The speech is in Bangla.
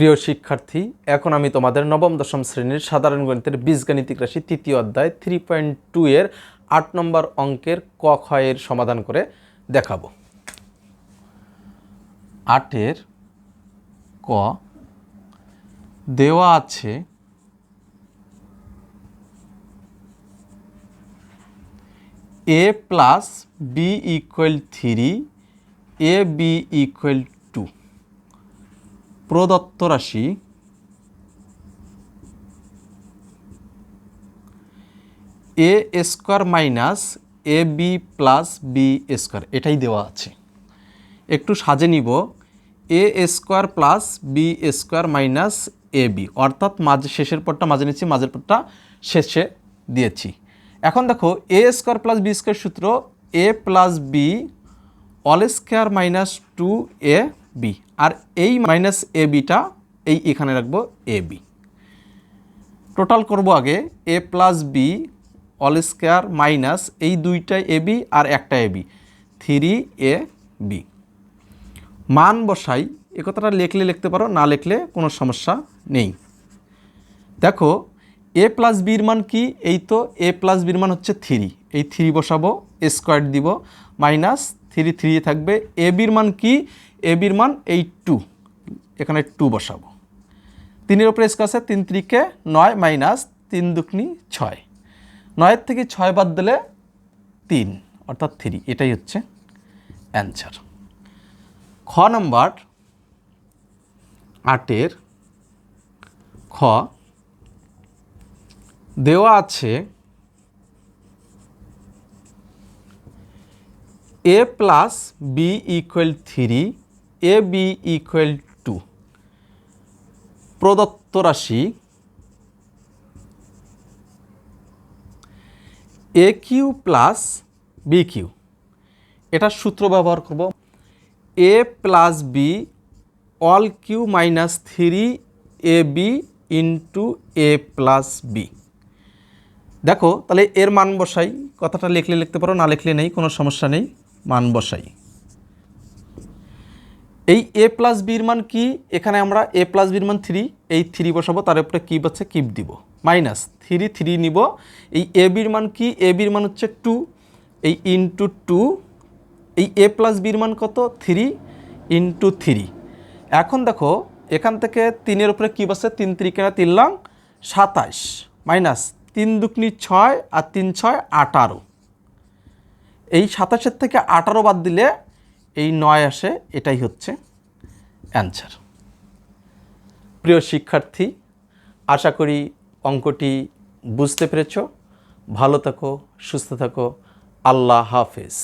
প্রিয় শিক্ষার্থী, এখন আমি তোমাদের নবম, দশম শ্রেণির সাধারণ গণিতের বীজগাণিতিক রাশি তৃতীয় অধ্যায় থ্রি পয়েন্ট টু এর আট নম্বর অঙ্কের ক এর সমাধান করে দেখাবো। আটের ক, দেওয়া আছে A plus B equal three A B equal প্রদত্ত রাশি A square minus A B plus B square, এটাই দেওয়া আছে। একটু সাজে নিব। A square plus B square minus A B, অর্থাৎ মাঝে, শেষের পরটা মাঝে নিচ্ছি, মাঝের পরটা শেষে দিয়েছি। এখন দেখো, A square plus B square সূত্র A plus B all square minus two A B আর এই মাইনাস এ বিটা এই এখানে রাখব এ বি টোটাল করব আগে A plus B all square minus এই দুইটা এ বি আর একটা A B three A B মান বসাই, এ কথাটা লিখলে লিখতে পারো, না লিখলে কোনো সমস্যা নেই। দেখো এ প্লাস বির মান কি? এই তো এ প্লাস বির মান হচ্ছে থ্রি এই থ্রি বসাবো স্কোয়ার দিব মাইনাস থ্রি থ্রি থাকবে। এ বির মান কি? এ বির মান এই টু। এখানে টু বসাবো। তিনের ওপরে স্কোয়ার আছে, তিন ত্রিকে নয় মাইনাস তিন দুকনি ছয়। নয়ের থেকে ছয় বাদ দিলে তিন, অর্থাৎ থ্রি। এটাই হচ্ছে অ্যান্সার। খ নম্বর আটের খ দেওয়া আছে A plus B equal three A B equal two প্রদত্ত রাশি A cube plus B cube এটা সূত্র ব্যবহার করব। A plus B all cube minus three A B into A plus B দেখো, তাহলে এর মান বসাই। কথাটা লিখলে লিখতে পারো, না লিখলে নেই, কোনো সমস্যা নেই। মান বসাই। এই এ প্লাস বির মান কি? এখানে আমরা এ প্লাস বির মান থ্রি এই থ্রি বসাবো, তার উপরে কী হচ্ছে কিপ দিব। মাইনাস থ্রি থ্রি নিব। এই এ বির মান কি? এ বির মান হচ্ছে টু এই ইন্টু টু এই এ প্লাস বির মান কত? থ্রি ইন্টু থ্রি এখন দেখো, এখান থেকে তিনের উপরে কী বসে তিন ত্রিকেনা তিন লং সাতাইশ। মাইনাস তিন দুকনি ছয় আর তিন ছয় আঠারো। এই সাতাশের থেকে আঠারো বাদ দিলে এই নয় আসে, এটাই হচ্ছে অ্যান্সার। প্রিয় শিক্ষার্থী, আশা করি অঙ্কটি বুঝতে পেরেছ। ভালো থাকো, সুস্থ থাকো। আল্লাহ হাফেজ।